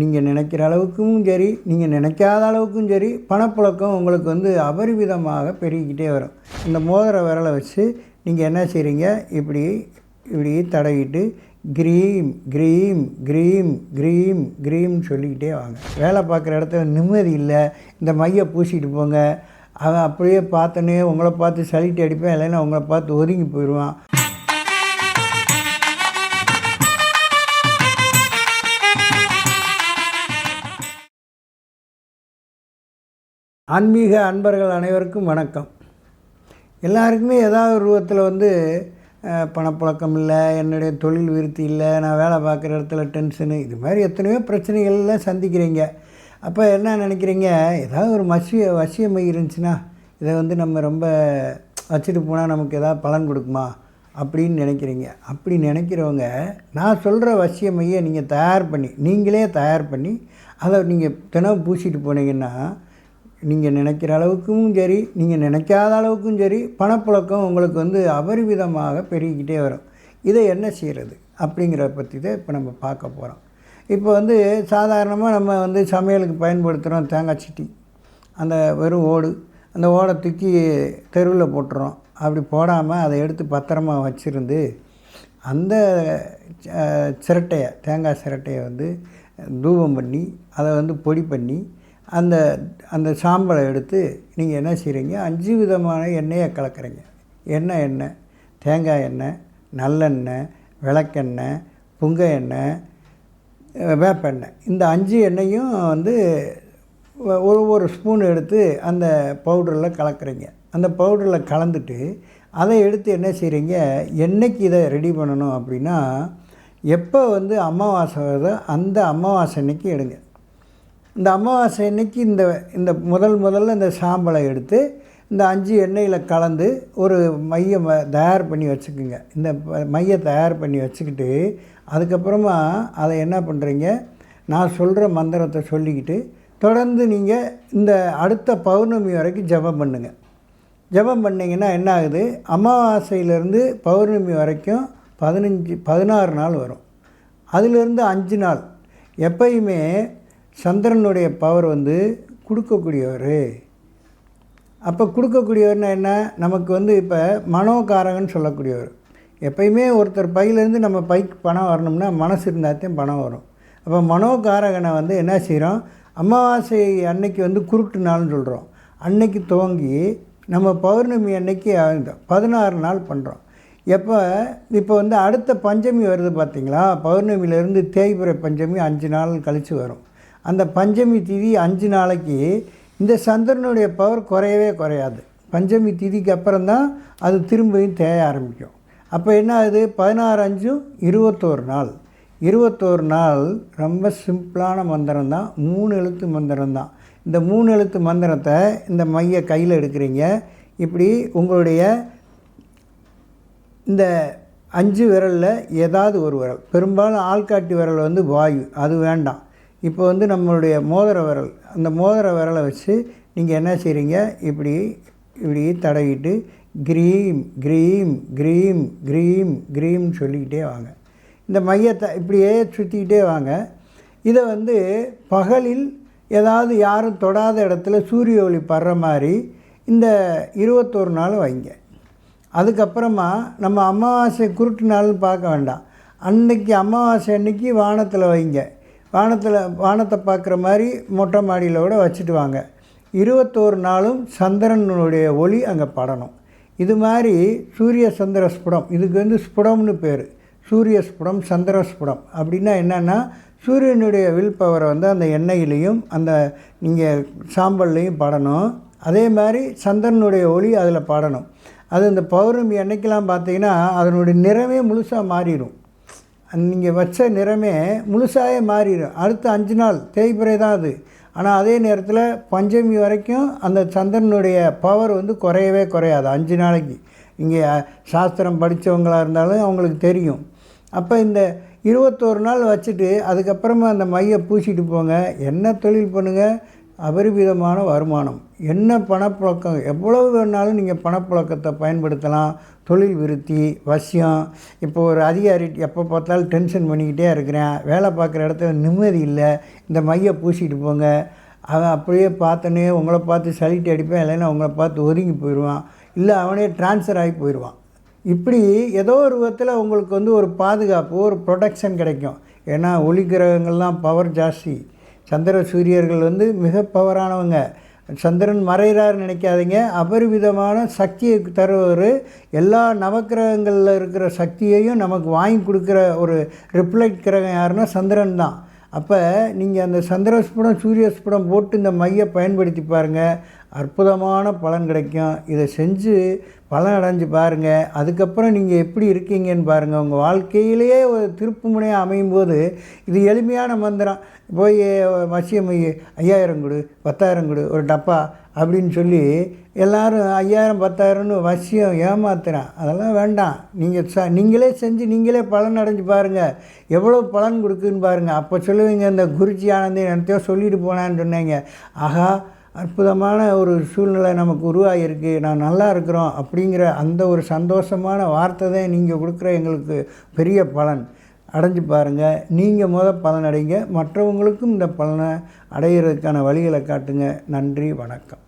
நீங்கள் நினைக்கிற அளவுக்கும் சரி நீங்கள் நினைக்காத அளவுக்கும் சரி பணப்புழக்கம் உங்களுக்கு வந்து அபரிவிதமாக பெருகிக்கிட்டே வரும். இந்த மோதிர விரலை வச்சு நீங்கள் என்ன செய்கிறீங்க இப்படி இப்படி தடவிட்டு க்ரீம் க்ரீம் க்ரீம் க்ரீம் க்ரீம்னு சொல்லிக்கிட்டே வாங்க. வேலை பார்க்குற இடத்துல நிம்மதி இல்லை இந்த மையை பூசிட்டு போங்க. அவன் அப்படியே பார்த்தோன்னே உங்களை பார்த்து சளிட்டு அடிப்பேன் இல்லைன்னா உங்களை பார்த்து ஒதுங்கி போயிடுவான். ஆன்மீக அன்பர்கள் அனைவருக்கும் வணக்கம். எல்லாருக்குமே ஏதாவது ஒரு ரூபத்தில் வந்து பணப்புழக்கம் இல்லை என்னுடைய தொழில் விருத்தி இல்லை நான் வேலை பார்க்குற இடத்துல டென்ஷனு இது மாதிரி எத்தனையோ பிரச்சனைகள்லாம் சந்திக்கிறீங்க. அப்போ என்ன நினைக்கிறீங்க? ஏதாவது ஒரு மசிய வசியமை இருந்துச்சுன்னா இதை வந்து நம்ம ரொம்ப வச்சுட்டு போனால் நமக்கு ஏதாவது பலன் கொடுக்குமா? அப்படின்னு நினைக்கிறீங்க. அப்படி நினைக்கிறவங்க நான் சொல்கிற வசியமையை நீங்கள் தயார் பண்ணி நீங்களே தயார் பண்ணி அதை நீங்கள் தினம் பூசிட்டு போனீங்கன்னா நீங்கள் நினைக்கிற அளவுக்கும் சரி நீங்கள் நினைக்காத அளவுக்கும் சரி பணப்புழக்கம் உங்களுக்கு வந்து அபரிவிதமாக பெருகிக்கிட்டே வரும். இதை என்ன செய்கிறது அப்படிங்கிறத பற்றி தான் இப்போ நம்ம பார்க்க போகிறோம் இப்போ வந்து சாதாரணமாக நம்ம வந்து சமையலுக்கு பயன்படுத்துகிறோம் தேங்காய் சிட்டி. அந்த வெறும் ஓடு அந்த ஓடை தூக்கி தெருவில் போட்டுறோம். அப்படி போடாமல் அதை எடுத்து பத்திரமா வச்சுருந்து அந்த சிரட்டையை தேங்காய் சிரட்டையை வந்து தூபம் பண்ணி அதை வந்து பொடி பண்ணி அந்த அந்த சாம்பலை எடுத்து நீங்கள் என்ன செய்கிறீங்க அஞ்சு விதமான எண்ணெயை கலக்கிறீங்க. எண்ணெய் எண்ணெய்? தேங்காய் எண்ணெய் நல்லெண்ணெய் விளக்கெண்ணெய் புங்க எண்ணெய் வேப்பெண்ணெய் இந்த அஞ்சு எண்ணெயும் வந்து ஒரு ஒரு ஸ்பூன் எடுத்து அந்த பவுடரில் கலக்கிறீங்க. அந்த பவுடரில் கலந்துட்டு அதை எடுத்து என்ன செய்கிறீங்க என்றைக்கு இதை ரெடி பண்ணணும் அப்படின்னா எப்போ வந்து அமாவாசை வருதோ அந்த அமாவாசை அன்னைக்கு எடுங்க. இந்த அமாவாசை அன்னைக்கு இந்த இந்த முதல் முதல்ல இந்த சாம்பலை எடுத்து இந்த அஞ்சு எண்ணெயில் கலந்து ஒரு மையம் தயார் பண்ணி வச்சுக்குங்க. இந்த மையை மைய தயார் பண்ணி வச்சுக்கிட்டு அதுக்கப்புறமா அதை என்ன பண்ணுறீங்க நான் சொல்கிற மந்திரத்தை சொல்லிக்கிட்டு தொடர்ந்து நீங்கள் இந்த அடுத்த பௌர்ணமி வரைக்கும் ஜெபம் பண்ணுங்கள் ஜெபம் பண்ணிங்கன்னா என்ன ஆகுது? அமாவாசையிலேருந்து பௌர்ணமி வரைக்கும் பதினஞ்சு பதினாறு நாள் வரும். அதிலிருந்து அஞ்சு நாள். எப்பயுமே சந்திரனுடைய பவர் வந்து கொடுக்கக்கூடியவர். அப்போ கொடுக்கக்கூடியவர்னா என்ன? நமக்கு வந்து இப்போ மனோகாரகன்னு சொல்லக்கூடியவர். எப்பயுமே ஒருத்தர் பையிலேருந்து நம்ம பைக்கு பணம் வரணும்னா மனசு இருந்தால்தான் பணம் வரும். அப்போ மனோகாரகனை வந்து என்ன செய்கிறோம் அமாவாசை அன்னைக்கு வந்து குருட்டு நாள்னு சொல்கிறோம் அன்னைக்கு துவங்கி நம்ம பௌர்ணமி அன்னைக்கு பதினாறு நாள் பண்ணுறோம் எப்போ? இப்போ வந்து அடுத்த பஞ்சமி வருது பார்த்தீங்களா பௌர்ணமியிலேருந்து தேய்பிறை பஞ்சமி அஞ்சு நாள் கழித்து வரும். அந்த பஞ்சமி திதி அஞ்சு நாளைக்கு இந்த சந்திரனுடைய பவர் குறையவே குறையாது. பஞ்சமி திதிக்கு அப்புறம் தான் அது திரும்பியும் தேய ஆரம்பிக்கும். அப்போ என்ன ஆகுது? பதினாறு அஞ்சும் இருபத்தோரு நாள். இருபத்தோரு நாள் ரொம்ப சிம்பிளான மந்திரம் தான் மூணு எழுத்து மந்திரம் தான் இந்த மூணு எழுத்து மந்திரத்தை இந்த மைய கையில் எடுக்கிறீங்க. இப்படி உங்களுடைய இந்த அஞ்சு விரலில் ஏதாவது ஒரு விரல். பெரும்பாலும் ஆள்காட்டி விரல் வந்து வாயு. அது வேண்டாம். இப்போ வந்து நம்மளுடைய மோதிர விரல் அந்த மோதிர விரலை வச்சு நீங்கள் என்ன செய்கிறீங்க இப்படி இப்படி தடவிட்டு க்ரீம் க்ரீம் க்ரீம் க்ரீம் க்ரீம்னு சொல்லிக்கிட்டே வாங்க. இந்த மையத்தை இப்படியே சுற்றிக்கிட்டே வாங்க. இதை வந்து பகலில் ஏதாவது யாரும் தொடாத இடத்துல சூரிய ஒளி படுற மாதிரி இந்த இருபத்தோரு நாள் வைங்க. அதுக்கப்புறமா நம்ம அமாவாசை குருட்டு நாள்னு பார்க்க வேண்டாம். அன்னைக்கு அமாவாசை அன்னைக்கு வானத்தில் வைங்க. வானத்தில் வானத்தை பார்க்குற மாதிரி மொட்டை மாடியில் கூட வச்சுட்டு வாங்க. இருபத்தோரு நாளும் சந்திரனுடைய ஒளி அங்கே படணும். இது மாதிரி சூரிய சந்திர ஸ்புடம் இதுக்கு வந்து ஸ்புடம்னு பேர். சூரிய ஸ்புடம் சந்திர ஸ்புடம். அப்படின்னா என்னென்னா சூரியனுடைய வில் பவரை வந்து அந்த எண்ணெயிலையும் அந்த நீங்கள் சாம்பல்லையும் படணும். அதே மாதிரி சந்திரனுடைய ஒளி அதில் படணும். அது இந்த பௌர்ணமி அன்னைக்கெல்லாம் பார்த்தீங்கன்னா அதனுடைய நிறமே முழுசாக மாறிடும். நீங்கள் வச்ச நிறமே முழுசாகவே மாறிடும். அடுத்த அஞ்சு நாள் தேய்பிறை தான் அது. ஆனால் அதே நேரத்தில் பஞ்சமி வரைக்கும் அந்த சந்திரனுடைய பவர் வந்து குறையவே குறையாது அஞ்சு நாளைக்கு. இங்கே சாஸ்திரம் படித்தவங்களாக இருந்தாலும் அவங்களுக்கு தெரியும். அப்போ இந்த இருபத்தோரு நாள் வச்சுட்டு அதுக்கப்புறமா அந்த மையை பூசிட்டு போங்க. என்ன தொழில் பண்ணுங்கள் அபரிவிதமான வருமானம். என்ன பணப்புழக்கம்? எவ்வளவு வேணாலும் நீங்கள் பணப்புழக்கத்தை பயன்படுத்தலாம். தொழில் விருத்தி வசியம். இப்போ ஒரு அதிகாரி எப்போ பார்த்தாலும் டென்ஷன் பண்ணிக்கிட்டே இருக்கிறேன். வேலை பார்க்குற இடத்துல நிம்மதி இல்லை. இந்த மையை பூசிட்டு போங்க. அவன் அப்படியே பார்த்தனே உங்களை பார்த்து சலிட்டு அடிப்பேன். இல்லைன்னா உங்களை பார்த்து ஒதுங்கி போயிடுவான். இல்லை அவனே ட்ரான்ஸ்ஃபர் ஆகி போயிடுவான். இப்படி ஏதோ ஒரு விதத்தில் உங்களுக்கு வந்து ஒரு பாதுகாப்பு ஒரு ப்ரொடெக்ஷன் கிடைக்கும். ஏன்னா ஒளி கிரகங்கள்லாம் பவர் ஜாஸ்தி. சந்திர சூரியர்கள் வந்து மிக பவரானவங்க. சந்திரன் மறைகிறார் நினைக்காதீங்க. அபரிமிதமான சக்தியை தருவர் எல்லா நவக்கிரகங்களில் இருக்கிற சக்தியையும் நமக்கு வாங்கி கொடுக்குற ஒரு ரிப்ளெக்ட் கிரகம் யாருன்னா சந்திரன் தான். அப்போ நீங்கள் அந்த சந்திரஸ்புடம் சூரியஸ்புடம் போட்டு இந்த மையை பயன்படுத்தி பாருங்கள் அற்புதமான பலன் கிடைக்கும். இதை செஞ்சு பலன் அடைஞ்சு பாருங்கள் அதுக்கப்புறம் நீங்கள் எப்படி இருக்கீங்கன்னு பாருங்கள் உங்கள் வாழ்க்கையிலேயே ஒரு திருப்பு முனையாக அமையும் போது இது எளிமையான மந்திரம். போய் மசியம் ஐயாயிரம் கொடு பத்தாயிரம் கொடு ஒரு டப்பா அப்படின்னு சொல்லி எல்லாரும் ஐயாயிரம் பத்தாயிரம்னு வசியம் ஏமாத்துறேன். அதெல்லாம் வேண்டாம். நீங்கள் ச நீங்களே செஞ்சு நீங்களே பலன் அடைஞ்சு பாருங்கள் எவ்வளோ பலன் கொடுக்குன்னு பாருங்கள் அப்போ சொல்லுவீங்க இந்த குருஜி ஆனந்தி என்னத்தையோ சொல்லிட்டு போனான்னு சொன்னீங்க. ஆகா அற்புதமான ஒரு சூழ்நிலை நமக்கு உருவாகிருக்கு நான் நல்லா இருக்கிறோம் அப்படிங்கிற அந்த ஒரு சந்தோஷமான வார்த்தை தான் நீங்கள் கொடுக்குற எங்களுக்கு பெரிய பலன். அடைஞ்சு பாருங்கள் நீங்கள் முத பலன் அடைங்க மற்றவங்களுக்கும் இந்த பலனை அடையிறதுக்கான வழிகளை காட்டுங்க. நன்றி வணக்கம்.